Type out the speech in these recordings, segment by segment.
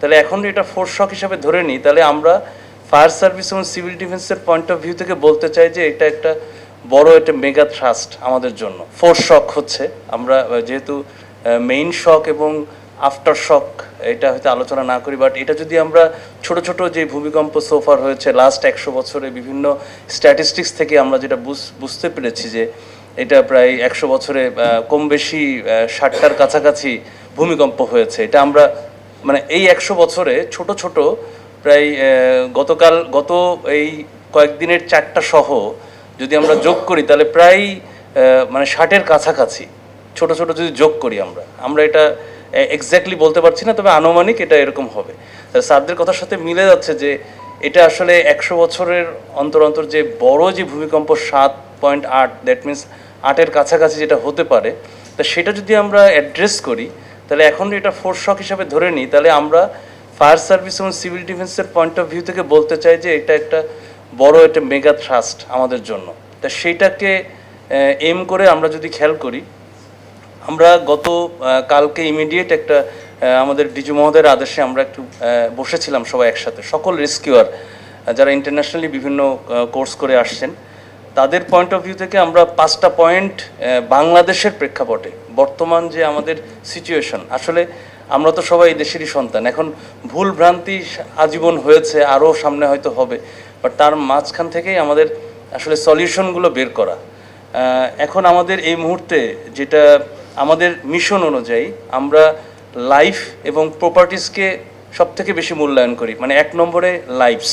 তাহলে এখন এটা ফোর্স শক হিসাবে ধরে নিই, তাহলে আমরা ফায়ার সার্ভিস এবং সিভিল ডিফেন্সের পয়েন্ট অফ ভিউ থেকে বলতে চাই যে এটা একটা বড় একটা মেগা থ্রাস্ট আমাদের জন্য। ফোর্স শক হচ্ছে। আমরা যেহেতু মেইন শক এবং আফটার শক এটা হয়তো আলোচনা না করি বাট এটা যদি আমরা ছোট ছোট যে ভূমিকম্প সোফার হয়েছে লাস্ট একশো বছরে বিভিন্ন স্ট্যাটিস্টিক্স থেকে আমরা যেটা বুঝ- বুঝতে পেরেছি যে এটা প্রায় একশো বছরে কম বেশি ষাটটার কাছাকাছি ভূমিকম্প হয়েছে। এটা আমরা মানে এই একশো বছরে ছোট ছোট প্রায় গতকাল, গত এই কয়েকদিনের চারটা সহ যদি আমরা যোগ করি, তাহলে প্রায় মানে ষাটের কাছাকাছি ছোট ছোট যদি যোগ করি আমরা আমরা এটা এক্স্যাক্টলি বলতে পারছি না, তবে আনুমানিক এটা এরকম হবে। স্যারদের কথার সাথে মিলে যাচ্ছে যে এটা আসলে একশো বছরের অন্তর অন্তর যে বড় যে ভূমিকম্প সাত পয়েন্ট আট দ্যাট মিনস আটের কাছাকাছি যেটা হতে পারে, তা সেটা যদি আমরা অ্যাড্রেস করি তাহলে এখন এটা ফোর্স শক হিসাবে ধরে নিই, তাহলে আমরা ফায়ার সার্ভিস এবং সিভিল ডিফেন্সের পয়েন্ট অফ ভিউ থেকে বলতে চাই যে এটা একটা বড় একটা মেগা থ্রাস্ট আমাদের জন্য। তা সেইটাকে এম করে আমরা যদি খেয়াল করি, আমরা গত কালকে ইমিডিয়েট একটা আমাদের ডিজু মহোদয়ের আদেশে আমরা একটু বসেছিলাম সবাই একসাথে। সকল রেস্কিউয়ার যারা ইন্টারন্যাশনালি বিভিন্ন কোর্স করে আসছেন তাদের পয়েন্ট অফ ভিউ থেকে আমরা পাঁচটা পয়েন্ট বাংলাদেশের প্রেক্ষাপটে, বর্তমান যে আমাদের সিচুয়েশন আসলে আমরা তো সবাই দেশেরই সন্তান। এখন ভুল ভ্রান্তি আজীবন হয়েছে আরও সামনে হয়তো হবে। বাট তার মাঝখান থেকেই আমাদের আসলে সলিউশনগুলো বের করা। এখন আমাদের এই মুহূর্তে যেটা আমাদের মিশন অনুযায়ী আমরা লাইফ এবং প্রপার্টিসকে সব থেকে বেশি মূল্যায়ন করি। মানে এক নম্বরে লাইফস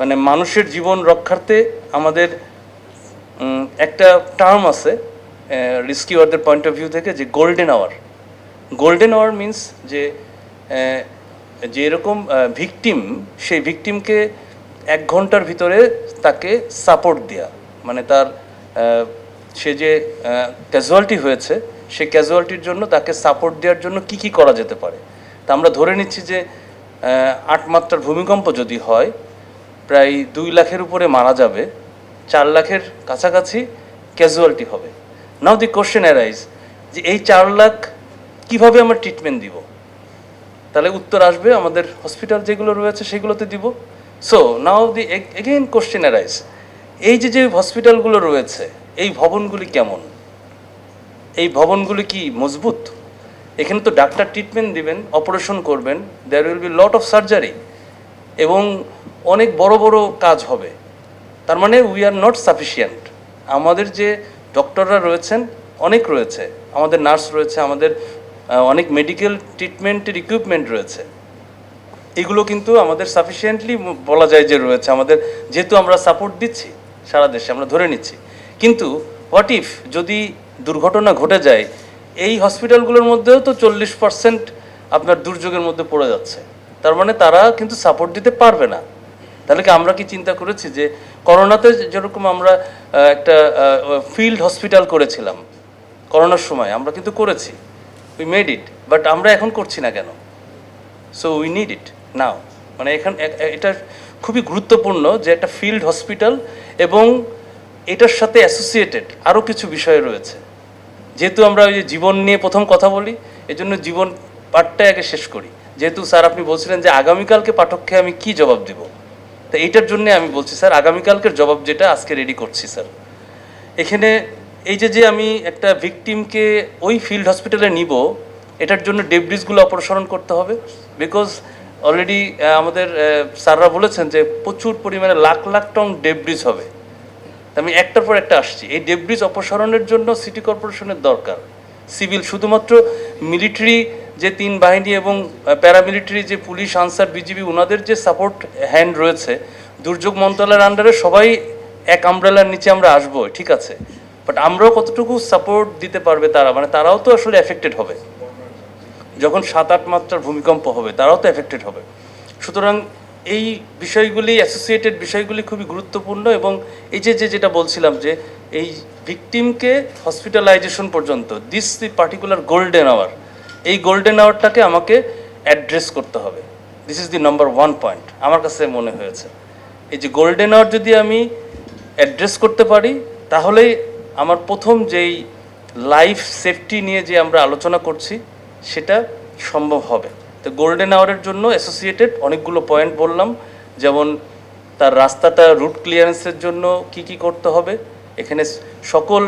মানে মানুষের জীবন রক্ষার্থে আমাদের একটা টার্ম আছে রিস্কিওয়ারদের পয়েন্ট অফ ভিউ থেকে যে golden hour golden hour means যে যে এরকম ভিকটিম সেই ভিকটিমকে এক ঘণ্টার ভিতরে তাকে সাপোর্ট দেওয়া মানে তার সে যে ক্যাজুয়ালিটি হয়েছে সেই ক্যাজুয়ালিটির জন্য তাকে সাপোর্ট দেওয়ার জন্য কি কি করা যেতে পারে। তা আমরা ধরে নিচ্ছি যে আট মাত্রার ভূমিকম্প যদি হয়, প্রায় দুই লাখের উপরে মারা যাবে। চার লাখের কাছাকাছি ক্যাজুয়ালিটি হবে। নাও দি কোশ্চেন অ্যারাইজ যে এই চার লাখ কীভাবে আমরা ট্রিটমেন্ট দিব? তাহলে উত্তর আসবে আমাদের হসপিটাল যেগুলো রয়েছে সেগুলোতে দিব। So now the again question arise এই যে যে হসপিটালগুলো রয়েছে, এই ভবনগুলি কেমন? এই ভবনগুলি কি মজবুত? এখানে তো ডাক্তার ট্রিটমেন্ট দিবেন অপারেশন করবেন there will be lot of surgery এবং অনেক বড় বড় কাজ হবে। তার মানে উই আর নট সাফিসিয়েন্ট আমাদের যে ডক্টররা রয়েছেন, অনেক রয়েছে। আমাদের নার্স রয়েছে, আমাদের অনেক মেডিকেল ট্রিটমেন্টের ইকুইপমেন্ট রয়েছে। এগুলো কিন্তু আমাদের সাফিসিয়েন্টলি বলা যায় যে রয়েছে। আমাদের যেহেতু আমরা সাপোর্ট দিচ্ছি সারা দেশে, আমরা ধরে নিচ্ছি। কিন্তু হোয়াট ইফ যদি দুর্ঘটনা ঘটে যায়, এই হসপিটালগুলোর মধ্যেও তো চল্লিশ পার্সেন্ট আপনার দুর্যোগের মধ্যে পড়ে যাচ্ছে। তার মানে তারা কিন্তু সাপোর্ট দিতে পারবে না। তাহলে কি আমরা কি চিন্তা করেছি যে করোনাতে যেরকম আমরা একটা ফিল্ড হসপিটাল করেছিলাম, করোনার সময়, আমরা কিন্তু করেছি। উই মেড ইট বাট আমরা এখন করছি না কেন? So we need it now মানে এখান এটা খুবই গুরুত্বপূর্ণ যে একটা ফিল্ড হসপিটাল এবং এটার সাথে অ্যাসোসিয়েটেড আরও কিছু বিষয় রয়েছে। যেহেতু আমরা ওই যে জীবন নিয়ে প্রথম কথা বলি, এজন্য জীবন পাঠটা আগে শেষ করি। যেহেতু স্যার আপনি বলছিলেন যে আগামীকালকে পাঠককে আমি কি জবাব দেব? তো এইটার জন্য আমি বলছি, স্যার, আগামীকালকের জবাব যেটা, আজকে রেডি করছি, স্যার। এখানে এই যে যে আমি একটা ভিকটিমকে ওই ফিল্ড হসপিটালে নিব, এটার জন্য ডেব্রিজগুলো অপসারণ করতে হবে। বিকজ অলরেডি আমাদের স্যাররা বলেছেন যে, প্রচুর পরিমাণে লাখ লাখ টন ডেব্রিজ হবে। আমি একটার পর একটা আসছি। এই ডেব্রিজ অপসারণের জন্য সিটি কর্পোরেশনের দরকার। সিভিল শুধুমাত্র মিলিটারি যে তিন বাহিনী এবং প্যারামিলিটারি যে পুলিশ, আনসার, বিজিবি ওনাদের যে সাপোর্ট হ্যান্ড রয়েছে, দুর্যোগ মন্ত্রণালয়ের আন্ডারে সবাই এক আমব্রেলার নিচে আমরা আসব, ঠিক আছে? বাট আমরাও কতটুকু সাপোর্ট দিতে পারবে তারা? মানে তারাও তো আসলে এফেক্টেড হবে। যখন সাত, আট মাত্রার ভূমিকম্প হবে, তারাও তো এফেক্টেড হবে। সুতরাং এই বিষয়গুলি অ্যাসোসিয়েটেড বিষয়গুলি খুবই গুরুত্বপূর্ণ এবং এই যে যে, যেটা বলছিলাম যে, এই ভিকটিমকে হসপিটালাইজেশন পর্যন্ত this the particular golden hour এই গোল্ডেন আওয়ারটাকে আমাকে অ্যাড্রেস করতে হবে। This is the number one point আমার কাছে মনে হয়েছে। এই যে গোল্ডেন আওয়ার যদি আমি অ্যাড্রেস করতে পারি, তাহলে আমার প্রথম যেই লাইফ সেফটি নিয়ে যে আমরা আলোচনা করছি, সেটা সম্ভব হবে। তো গোল্ডেন আওয়ারের জন্য অ্যাসোসিয়েটেড অনেকগুলো পয়েন্ট বললাম, যেমন তার রাস্তাটা রুট ক্লিয়ারেন্সের জন্য কি কি করতে হবে। এখানে সকল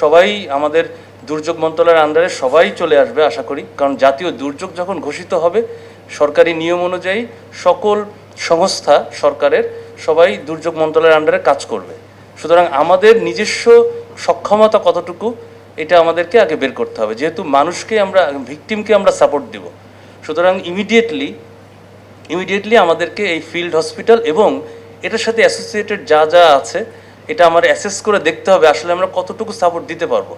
সবাই আমাদের দুর্যোগ মন্ত্রণালয়ের আন্ডারে সবাই চলে আসবে, আশা করি। কারণ জাতীয় দুর্যোগ যখন ঘোষিত হবে, সরকারি নিয়ম অনুযায়ী সকল সংস্থা সরকারের সবাই দুর্যোগ মন্ত্রণালয়ের আন্ডারে কাজ করবে। সুতরাং আমাদের নিজস্ব সক্ষমতা কতটুকু, এটা আমাদেরকে আগে বের করতে হবে। যেহেতু মানুষকে আমরা ভিকটিমকে আমরা সাপোর্ট দিব। সুতরাং ইমিডিয়েটলি ইমিডিয়েটলি আমাদেরকে এই ফিল্ড হসপিটাল এবং এটার সাথে অ্যাসোসিয়েটেড যা যা আছে, এটা আমার অ্যাসেস করে দেখতে হবে আসলে আমরা কতটুকু সাপোর্ট দিতে পারব।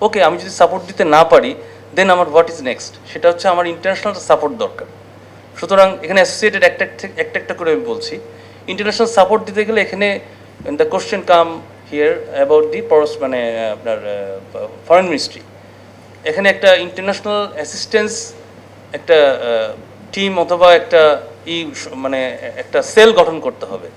ওকে, আমি যদি সাপোর্ট দিতে না পারি দেন আমার হোয়াট ইজ নেক্সট সেটা হচ্ছে আমার ইন্টারন্যাশনাল সাপোর্ট দরকার। সুতরাং এখানে অ্যাসোসিয়েটেড একটা একটা- একটা করে আমি বলছি। ইন্টারন্যাশনাল সাপোর্ট দিতে গেলে এখানে the question come here about the পরস মানে আপনার ফরেন মিনিস্ট্রি এখানে একটা ইন্টারন্যাশনাল অ্যাসিস্ট্যান্স একটা টিম অথবা একটা ই মানে একটা সেল গঠন করতে হবে।